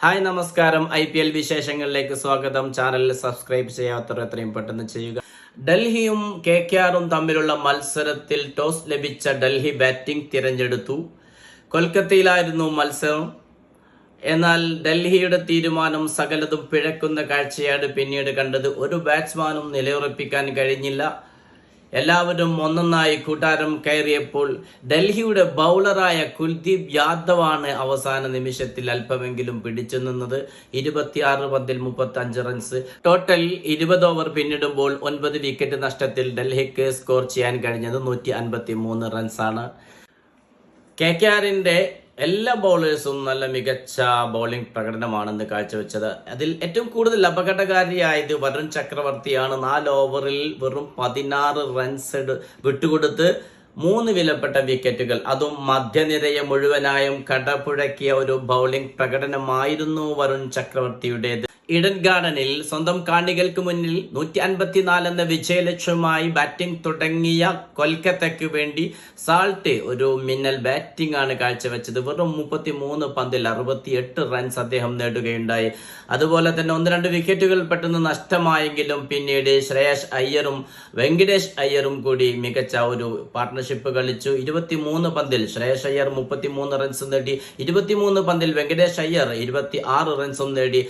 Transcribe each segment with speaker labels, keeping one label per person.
Speaker 1: Hi നമസ്കാരം. I P L വിശേഷങ്ങളിലേക്ക് സ്വാഗതം. ചാനൽ സബ്സ്ക്രൈബ് ചെയ്യാത്തവർ എത്രയും പെട്ടെന്ന് ചെയ്യുക. ഡൽഹിയും കെ കെ ആറും തമ്മിലുള്ള മത്സരത്തിൽ ടോസ് ലഭിച്ച ഡൽഹി ബാറ്റിംഗ് തിരഞ്ഞെടുത്തു. കൊൽക്കത്തയിലായിരുന്നു മത്സരം. എന്നാൽ ഡൽഹിയുടെ തീരുമാനം സകലതും പിഴക്കുന്ന കാഴ്ചയാണ് പിന്നീട് കണ്ടത്. ഒരു ബാറ്റ്സ്മാനും നിലയുറപ്പിക്കാൻ കഴിഞ്ഞില്ല. എല്ലാവരും ഒന്നൊന്നായി കൂട്ടാരം കയറിയപ്പോൾ ഡൽഹിയുടെ ബൗളറായ കുൽദീപ് യാദവാണ് അവസാന നിമിഷത്തിൽ അല്പമെങ്കിലും പിടിച്ചു നിന്നത്. ഇരുപത്തിയാറ് പന്തിൽ മുപ്പത്തി അഞ്ച് റൺസ് ടോട്ടൽ ഇരുപത് ഓവർ പിന്നിടുമ്പോൾ ഒൻപത് വിക്കറ്റ് നഷ്ടത്തിൽ ഡൽഹിക്ക് സ്കോർ ചെയ്യാൻ കഴിഞ്ഞത് നൂറ്റി അൻപത്തി മൂന്ന് റൺസാണ് കെ കെ ആറിന്റെ എല്ലാ ബൗളേഴ്സും നല്ല മികച്ച ബൗളിംഗ് പ്രകടനമാണെന്ന് കാഴ്ചവെച്ചത്. അതിൽ ഏറ്റവും കൂടുതൽ അപകടകാരിയായത് വരുൺ ചക്രവർത്തിയാണ്. നാല് ഓവറിൽ വെറും പതിനാറ് റൺസ് വിട്ടുകൊടുത്ത് മൂന്ന് വിലപ്പെട്ട വിക്കറ്റുകൾ അതും മധ്യനിരയെ മുഴുവനായും കടപുഴക്കിയ ഒരു ബൗളിംഗ് പ്രകടനമായിരുന്നു വരുൺ ചക്രവർത്തിയുടേത്. ഇഡൻ ഗാർഡനിൽ സ്വന്തം കാണികൾക്ക് മുന്നിൽ നൂറ്റി അൻപത്തിനാല് എന്ന വിജയലക്ഷ്യമായി ബാറ്റിംഗ് തുടങ്ങിയ കൊൽക്കത്തയ്ക്ക് വേണ്ടി സാൾട്ട് ഒരു മിന്നൽ ബാറ്റിംഗ് ആണ് കാഴ്ചവെച്ചത്. വെറും മുപ്പത്തി മൂന്ന് പന്തിൽ അറുപത്തി എട്ട് റൺസ് അദ്ദേഹം നേടുകയുണ്ടായി. അതുപോലെ തന്നെ ഒന്ന് രണ്ട് വിക്കറ്റുകൾ പെട്ടെന്ന് നഷ്ടമായെങ്കിലും പിന്നീട് ശ്രേയസ് അയ്യറും വെങ്കടേഷ് അയ്യറും കൂടി മികച്ച ഒരു പാർട്ട്ണർഷിപ്പ് കളിച്ചു. ഇരുപത്തിമൂന്ന് പന്തിൽ ശ്രേയസ് അയ്യർ മുപ്പത്തിമൂന്ന് റൺസ് നേടി. ഇരുപത്തിമൂന്ന് പന്തിൽ വെങ്കടേഷ് അയ്യർ ഇരുപത്തി ആറ് റൺസും നേടി.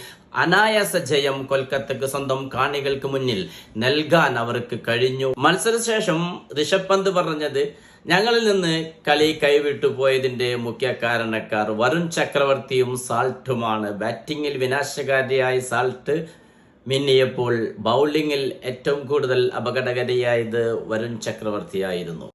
Speaker 1: അനായാസ ജയം കൊൽക്കത്തക്ക് സ്വന്തം കാണികൾക്ക് മുന്നിൽ നൽകാൻ അവർക്ക് കഴിഞ്ഞു. മത്സരശേഷം ഋഷഭ് പന്ത് പറഞ്ഞത് ഞങ്ങളിൽ നിന്ന് കളി കൈവിട്ടു പോയതിന്റെ മുഖ്യ കാരണക്കാർ വരുൺ ചക്രവർത്തിയും സാൾട്ടുമാണ്. ബാറ്റിംഗിൽ വിനാശകാരിയായ സാൾട്ട് മിന്നിയപ്പോൾ ബൗളിംഗിൽ ഏറ്റവും കൂടുതൽ അപകടകാരിയായത് വരുൺ ചക്രവർത്തിയായിരുന്നു.